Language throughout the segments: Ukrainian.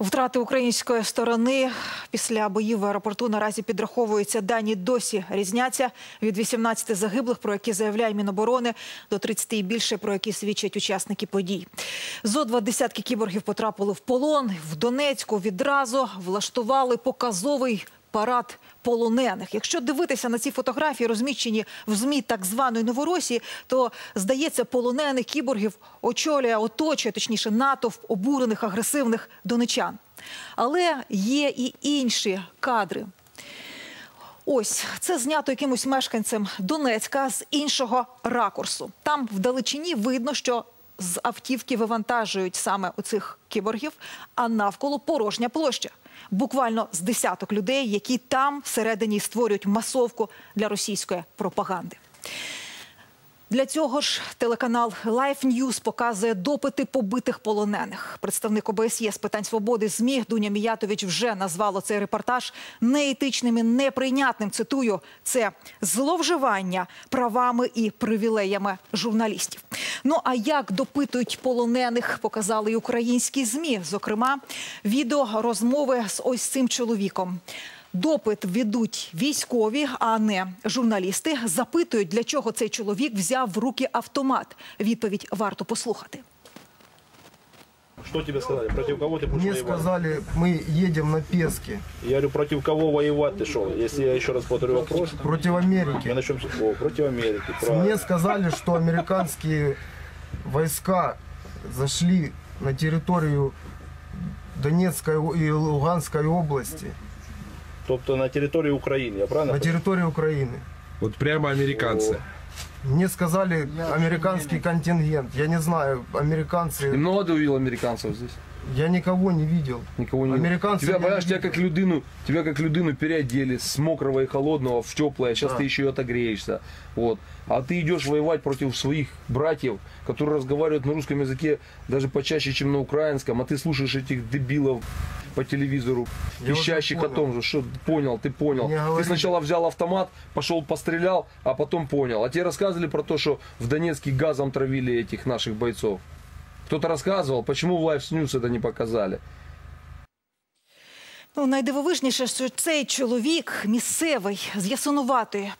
Втрати української сторони після боїв в аеропорту наразі підраховуються. Дані досі різняться від 18 загиблих, про які заявляє Міноборони, до 30 і більше, про які свідчать учасники подій. Зо два десятки кіборгів потрапили в полон. В Донецьку відразу влаштували показовий парад полонених. Якщо дивитися на ці фотографії, розміщені в ЗМІ так званої Новоросії, то здається, полонених кіборгів очолює, оточує, точніше, натовп обурених агресивних донечан. Але є і інші кадри. Ось це знято якимось мешканцем Донецька з іншого ракурсу. Там вдалечині видно, що з автівки вивантажують саме оцих кіборгів, а навколо порожня площа. Буквально з десяток людей, які там всередині створюють масовку для російської пропаганди. Для цього ж телеканал Life News показує допити побитих полонених. Представник ОБСЄ з питань свободи ЗМІ Дуня Міятович вже назвало цей репортаж неетичним і неприйнятним. Цитую, це зловживання правами і привілеями журналістів. Ну а як допитують полонених, показали й українські змі. Зокрема, відео розмови з ось цим чоловіком. Допит ведуть військові, а не журналісти. Запитують, для чого цей чоловік взяв в руки автомат. Відповідь варто послухати. Что тебе сказали? Против кого ты будешь Мне воевать? сказали, мы едем на Пески Я говорю, против кого воевать ты шел? Если я еще раз повторю вопрос, против мы Америки. начнем с О, против Америки. правильно. Мне сказали, что американские войска зашли на территорию Донецкой и Луганской области, Тобто на території України, я правильно? на территории Украины. Вот прямо американцы. Мне сказали американский контингент. Я не знаю, И американцы. много ты увидел американцев здесь? Я никого не видел. Никого не Американцы Тебя, понимаешь, не тебя как людину, тебя как людину переодели с мокрого и холодного в теплое. Сейчас Да. ты еще и отогреешься. Вот. А ты идешь воевать против своих братьев, которые разговаривают на русском языке даже почаще, чем на украинском, а ты слушаешь этих дебилов по телевизору, Я пищащих о том же, что понял, ты понял. Мне Ты говорили- сначала взял автомат, пошел пострелял, а потом понял. А тебе рассказывали про то, что в Донецке газом травили этих наших бойцов. Кто-то рассказывал, почему в Life News это не показали. Ну, найдивовижніше, що цей чоловік місцевий з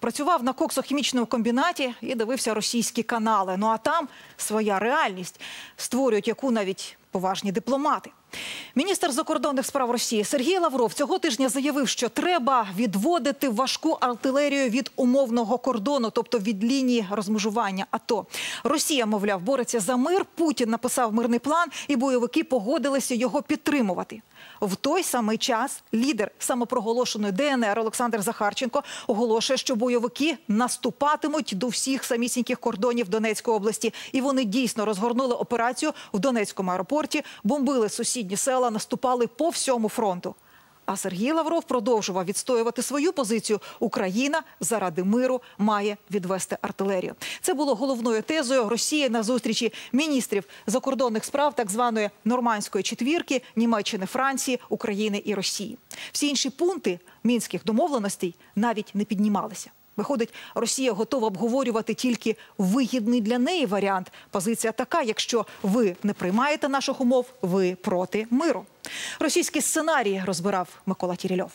працював на коксохімічному комбінаті і дивився російські канали. Ну а там своя реальність створюють яку навіть поважні дипломати. Міністр закордонних справ Росії Сергій Лавров цього тижня заявив, що треба відводити важку артилерію від умовного кордону, тобто від лінії розмежування. АТО. Росія, мовляв, бореться за мир. Путін написав мирний план, і бойовики погодилися його підтримувати. В той самий час лідер самопроголошеної ДНР Олександр Захарченко оголошує, що бойовики наступатимуть до всіх самісіньких кордонів Донецької області, і вони дійсно розгорнули операцію в Донецькому аеропорті, бомбили сусідні села, наступали по всьому фронту. А Сергій Лавров продовжував відстоювати свою позицію. Україна заради миру має відвести артилерію. Це було головною тезою Росії на зустрічі міністрів закордонних справ так званої нормандської четвірки Німеччини, Франції, України і Росії. Всі інші пункти мінських домовленостей навіть не піднімалися. Виходить, Росія готова обговорювати тільки вигідний для неї варіант. Позиція така: якщо ви не приймаєте наших умов, ви проти миру. Російський сценарій розбирав Микола Тірільов.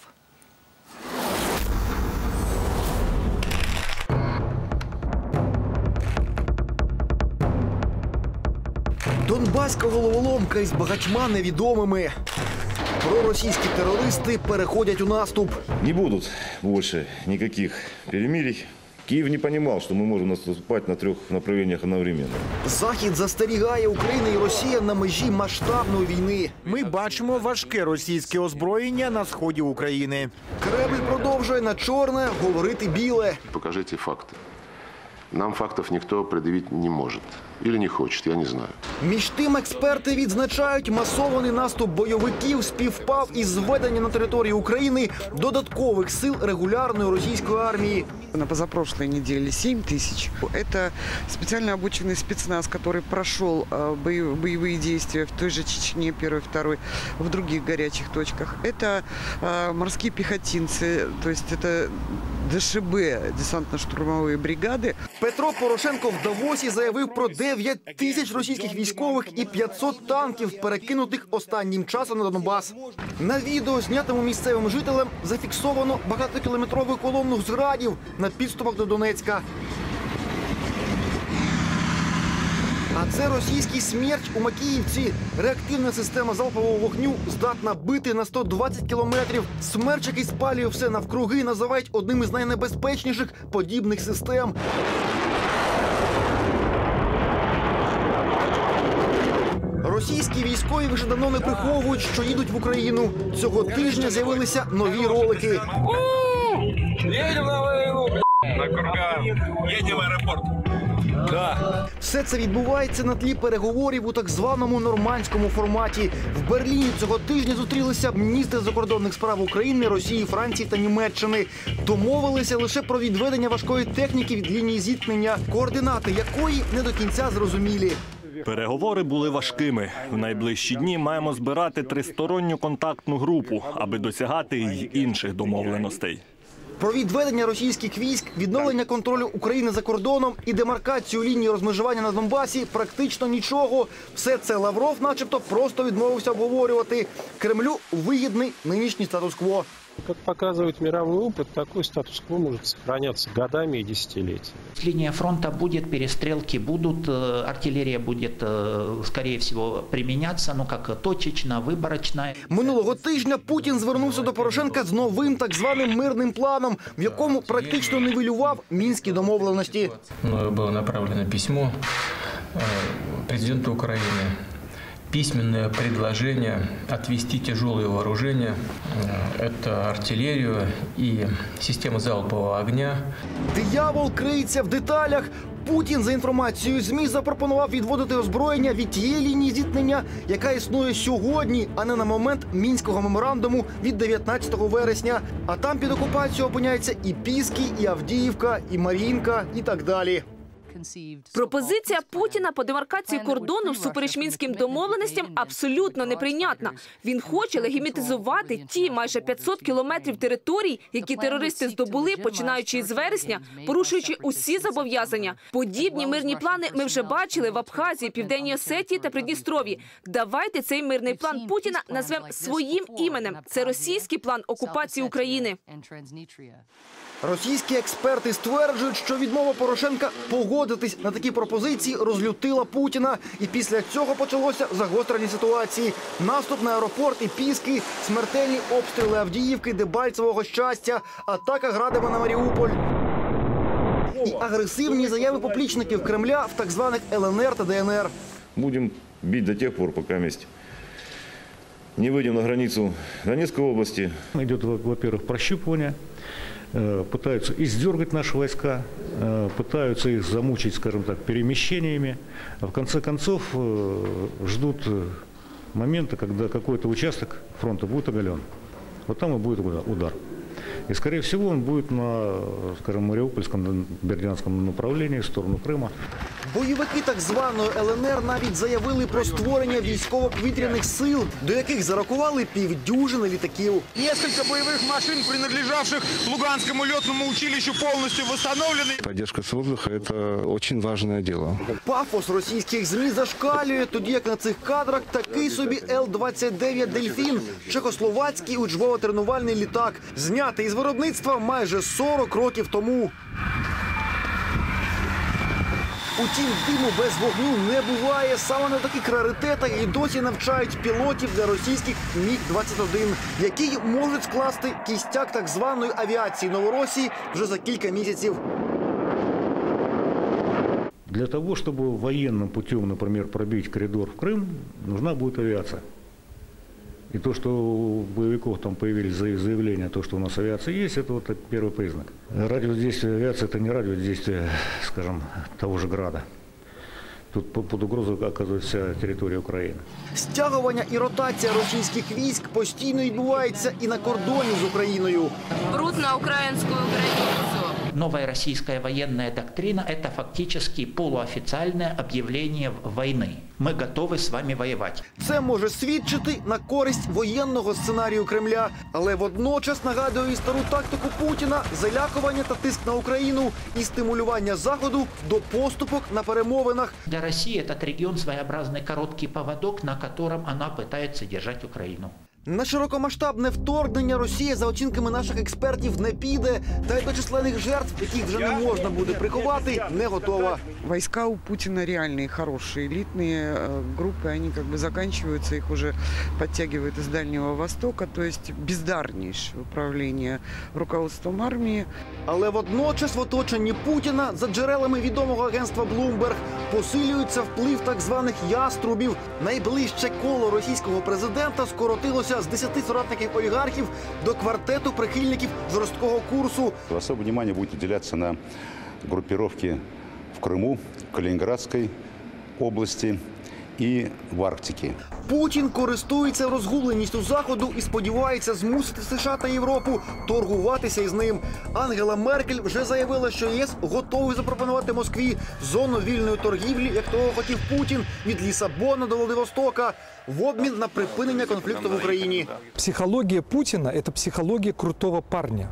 Донбаська головоломка із багатьма невідомими. Проросійські терористи переходять у наступ. Не будут больше никаких перемирий. Киев не понимал, что мы можем наступать на трех направлениях одновременно. Захід застерігає Україна і Росія на межі масштабної війни. Ми бачимо важке російське озброєння на сході України. Кремль продовжує на чорне говорити біле. Покажите факты. Нам фактов никто предъявить не может. Или не хочет, я не знаю. Між тим експерти відзначають, масований наступ бойовиків співпав із зведенням на території України додаткових сил регулярної російської армії. На позапрошлой неделе 7 тысяч. Это специально обученный спецназ, который прошел э, боев- боевые действия в той же Чечне, первой, второй, в других горячих точках. Это э, морские пехотинцы, то есть это ДШБ, десантно-штурмовые бригады. Петро Порошенко в Давосі заявив про 9 тисяч російських військових і 500 танків, перекинутих останнім часом на Донбас. На відео, знятому місцевим жителям, зафіксовано багатокілометрову колонну зрадів на підступах до Донецька. А це російський смерч у Макіївці. Реактивна система залпового вогню здатна бити на 120 кілометрів. Смерч, який спалює все навкруги, називають одним із найнебезпечніших подібних систем. Російські військові вже давно не приховують, що їдуть в Україну. Цього тижня з'явилися нові ролики. Все це відбувається на тлі переговорів у так званому нормандському форматі. В Берліні цього тижня зустрілися міністри закордонних справ України, Росії, Франції та Німеччини. Домовилися лише про відведення важкої техніки від лінії зіткнення, координати якої не до кінця зрозумілі. Переговори були важкими. В найближчі дні маємо збирати тристоронню контактну групу, аби досягати й інших домовленостей Про відведення російських військ, відновлення контролю України за кордоном і демаркацію лінії розмежування на Донбасі практично нічого. Все це Лавров, начебто, просто відмовився обговорювати. Кремлю вигідний нинішній статус-кво. Как показывает мировой опыт, такой статус-кво может сохраняться годами и десятилетиями. Линия фронта будет, перестрелки будут, э, артиллерия будет, э, скорее всего, применяться, ну как точечно, выборочно. Минулого тижня Путін звернувся до Порошенка з новим так званим мирним планом, в якому практично нивелював мінські домовленості. Мною было направлено письмо э, президенту Украины. Письменное предложение отвести тяжелые вооружения, э, это артиллерию и системы залпового огня, Диявол криється в деталях. Путін, за інформацією ЗМІ, запропонував відводити озброєння від тієї лінії зіткнення, яка існує сьогодні, а не на момент мінського меморандуму від 19 вересня. А там під окупацією опиняються і Піски, і Авдіївка, і Марінка, і так далі. Пропозиція Путіна по демаркації кордону всупереч мінським домовленостям абсолютно неприйнятна. Він хоче легімітизувати ті майже 500 кілометрів територій, які терористи здобули, починаючи із вересня, порушуючи усі зобов'язання. Подібні мирні плани ми вже бачили в Абхазії, Південній Осетії та Придністров'ї. Давайте цей мирний план Путіна назвемо своїм іменем. Це російський план окупації України. Російські експерти стверджують, що відмова Порошенка погодитись на такі пропозиції розлютила Путіна, і після цього почалося загострення ситуації. Наступ на аеропорт і піски, смертельні обстріли Авдіївки, Дебальцевого щастя, атака градами на Маріуполь. І агресивні заяви поплічників Кремля в так званих ЛНР та ДНР. Будем бить до тех пор, пока вместе не выйдем на границу Донецкой области. Идет, во- во-первых, прощупывание, э, пытаются издергать наши войска, э, пытаются их замучить, скажем так, перемещениями. А в конце концов э, ждут э, момента, когда какой-то участок фронта будет оголен. Вот там и будет уда- удар. И, скорее всего, он будет на, э, скажем, Мариупольском, Бердянском направлении, в сторону Крыма. Бойовики так званої ЛНР навіть заявили про створення військово-повітряних сил, до яких зарахували півдюжини літаків. Несколько боевых машин, принадлежавших Луганскому летному училищу, полностью восстановлены. Поддержка с воздуха – это очень важное дело. Пафос російських ЗМІ зашкалює, тоді як на цих кадрах такий собі Л-29 «Дельфін» – чехословацький учбово-тренувальний літак, знятий із виробництва майже 40 років тому. Утім, диму без вогню не буває. Саме на таких раритетах і досі навчають пілотів для російських Міг-21, які можуть скласти кістяк так званої авіації Новоросії вже за кілька місяців. Для того, чтобы военным путем, например, пробить коридор в Крым, нужна будет авиация. И то, что у боевиков там появились заяв- заявления, то, что у нас авиация есть, это вот первый признак. Радиус действия авиации – это не радиус действия, скажем, того же Града. Тут по- под угрозой оказывается вся территория Украины. Стягування і ротація російських військ постійно відбувається і на кордоні з Україною. Бруд на українську границю. Новая российская военная доктрина – это фактически полуофициальное объявление войны. Мы готовы с вами воевать. Це може свідчити на користь воєнного сценарію Кремля, але водночас нагадує і стару тактику Путіна залякування та тиск на Україну і стимулювання заходу до поступок на перемовинах. Для России этот регион своеобразный короткий поводок, на котором она пытается держать Украину. На широкомасштабне вторгнення Росія, за оцінками наших експертів, не піде, та й до численних жертв, яких вже не можна буде приховати, не готова. Войска у Путина реальные, хорошие, элитные э, группы, они как бы заканчиваются, их уже подтягивают из Дальнего Востока, то есть бездарнейшее управление руководством армии. Але водночас в оточенні Путіна за джерелами відомого агентства Bloomberg посилюється вплив так званих яструбів. Найближче коло російського президента скоротилося з 10 соратників олігархів до квартету прихильників жорсткого курсу. Особое внимание будет уделяться на группировки в Крыму, Калининградской области и в Арктике. Путін користується розгубленістю заходу і сподівається змусити США та Європу торгуватися із ним. Ангела Меркель вже заявила, що ЄС готовий запропонувати Москві зону вільної торгівлі, як того хотів Путін від Лісабона до Владивостока, в обмін на припинення конфлікту в Україні. Психология Путина – это психология крутого парня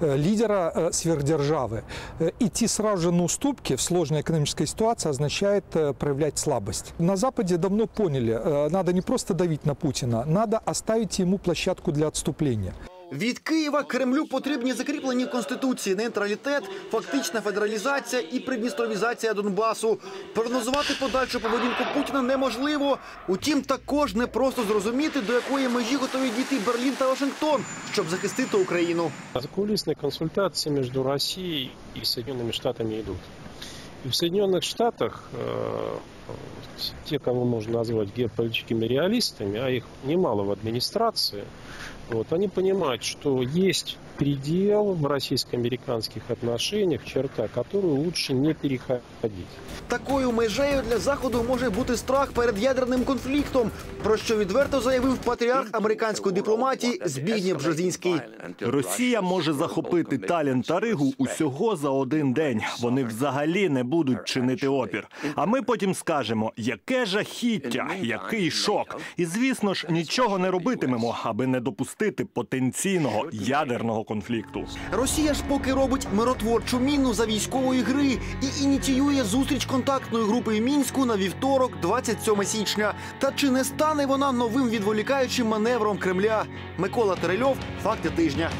лидера э, сверхдержавы. Э, Идти сразу же на уступки в сложной экономической ситуации означает э, проявлять слабость. На Западе давно поняли, э, надо не просто давить на Путина, надо оставить ему площадку для отступления. Від Києва Кремлю потрібні закріплені в конституції нейтралітет, фактична федералізація і придністровізація Донбасу. Прогнозувати подальшу поведінку Путіна неможливо. Утім, також не просто зрозуміти, до якої межі готові дійти Берлін та Вашингтон, щоб захистити Україну. Закулисные консультации между Россией и Соединенными Штатами идут. И в Соединенных Штатах э, те, кого можно назвать геополитическими реалистами, а их немало в администрации, вот, они понимают, что есть предел в российско-американских отношениях, черта, которую лучше не переходить. Такою межею для заходу може бути страх перед ядерним конфліктом, про що відверто заявив патріарх американської дипломатії Збігнєв Бжезінський. Росія може захопити Талін та Ригу усього за один день. Вони взагалі не будуть чинити опір. А ми потім скажемо, яке жахіття, який шок. І звісно ж, нічого не робитимемо, аби не допустити потенційного ядерного конфлікту. Росія ж поки робить миротворчу міну за військової гри і ініціює зустріч контактної групи мінську на вівторок, 27 січня. Та чи не стане вона новим відволікаючим маневром Кремля? Микола Терельов, факти тижня.